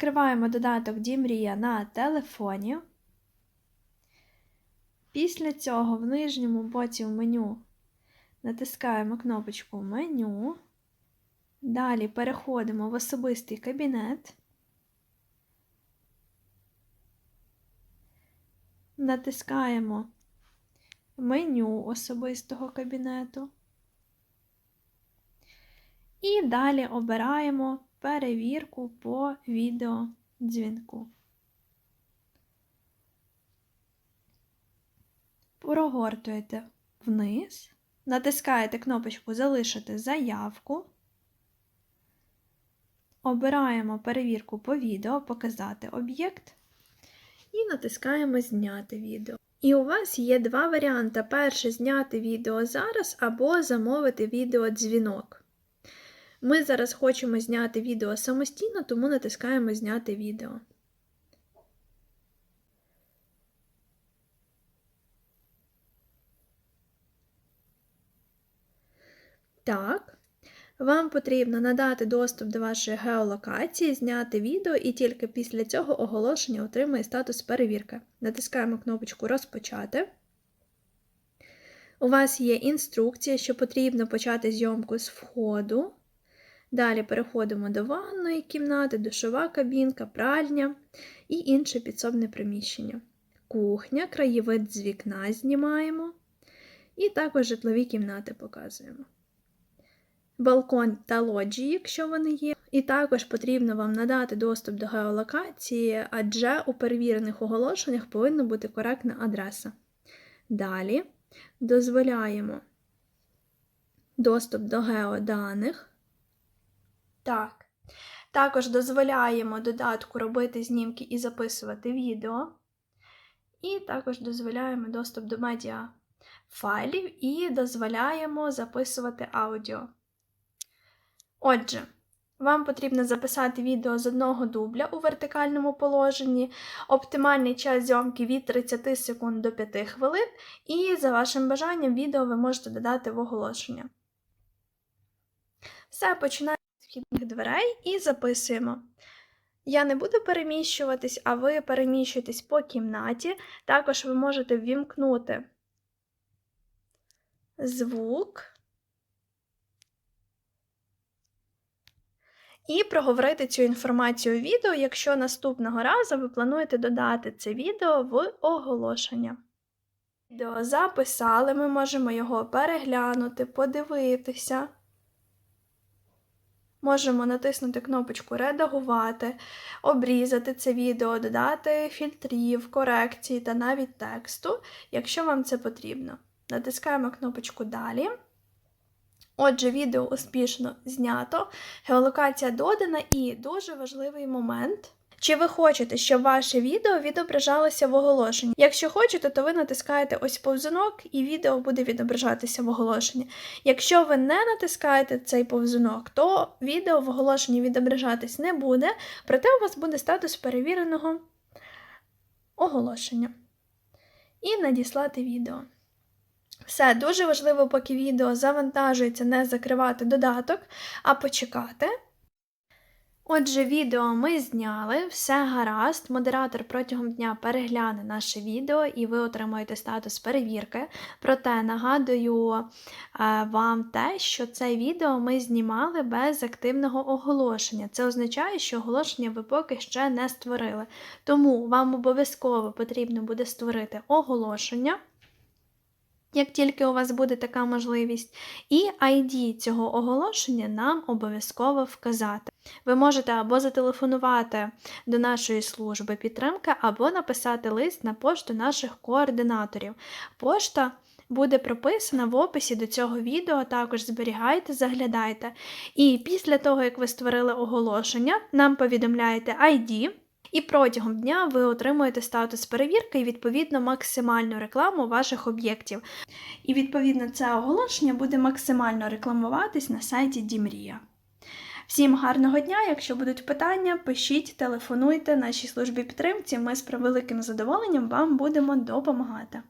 Відкриваємо додаток Дімрія на телефоні. Після цього в нижньому боці в меню натискаємо кнопочку Меню. Далі переходимо в особистий кабінет. Натискаємо меню особистого кабінету. І далі обираємо перевірку по відеодзвінку. Прогортуєте вниз, натискаєте кнопочку Залишити заявку. Обираємо перевірку по відео, показати об'єкт і натискаємо Зняти відео. І у вас є два варіанти: перше зняти відео зараз або замовити відеодзвінок. Ми зараз хочемо зняти відео самостійно, тому натискаємо Зняти відео. Так. Вам потрібно надати доступ до вашої геолокації, зняти відео, і тільки після цього оголошення отримує статус перевірки. Натискаємо кнопочку Розпочати. У вас є інструкція, що потрібно почати зйомку з входу. Далі переходимо до ванної кімнати, душова кабінка, пральня і інше підсобне приміщення. Кухня, краєвид з вікна знімаємо. І також житлові кімнати показуємо балкон та лоджії, якщо вони є. І також потрібно вам надати доступ до геолокації, адже у перевірених оголошеннях повинна бути коректна адреса. Далі дозволяємо доступ до геоданих. Так. Також дозволяємо додатку робити знімки і записувати відео. І також дозволяємо доступ до медіа файлів і дозволяємо записувати аудіо. Отже, вам потрібно записати відео з одного дубля у вертикальному положенні, оптимальний час зйомки від 30 секунд до 5 хвилин, і за вашим бажанням відео ви можете додати в оголошення. Все, починаємо вхідних дверей і записуємо. Я не буду переміщуватись, а ви переміщуєтесь по кімнаті. Також ви можете ввімкнути звук. І проговорити цю інформацію у відео, якщо наступного разу ви плануєте додати це відео в оголошення. Відео записали, ми можемо його переглянути, подивитися. Можемо натиснути кнопочку Редагувати, обрізати це відео, додати фільтрів, корекції та навіть тексту, якщо вам це потрібно. Натискаємо кнопочку Далі. Отже, відео успішно знято, геолокація додана і дуже важливий момент. Чи ви хочете, щоб ваше відео відображалося в оголошенні? Якщо хочете, то ви натискаєте ось повзунок і відео буде відображатися в оголошенні. Якщо ви не натискаєте цей повзунок, то відео в оголошенні відображатись не буде, проте у вас буде статус перевіреного оголошення. І надіслати відео. Все, дуже важливо, поки відео завантажується, не закривати додаток, а почекати. Отже, відео ми зняли, все гаразд. Модератор протягом дня перегляне наше відео і ви отримаєте статус перевірки. Проте нагадую е, вам те, що це відео ми знімали без активного оголошення. Це означає, що оголошення ви поки ще не створили. Тому вам обов'язково потрібно буде створити оголошення як тільки у вас буде така можливість, і ID цього оголошення нам обов'язково вказати. Ви можете або зателефонувати до нашої служби підтримки, або написати лист на пошту наших координаторів. Пошта буде прописана в описі до цього відео, також зберігайте, заглядайте. І після того, як ви створили оголошення, нам повідомляєте ID. І протягом дня ви отримуєте статус перевірки і, відповідно, максимальну рекламу ваших об'єктів. І, відповідно, це оголошення буде максимально рекламуватись на сайті Дімрія. Всім гарного дня! Якщо будуть питання, пишіть, телефонуйте нашій службі підтримці. Ми з превеликим задоволенням вам будемо допомагати.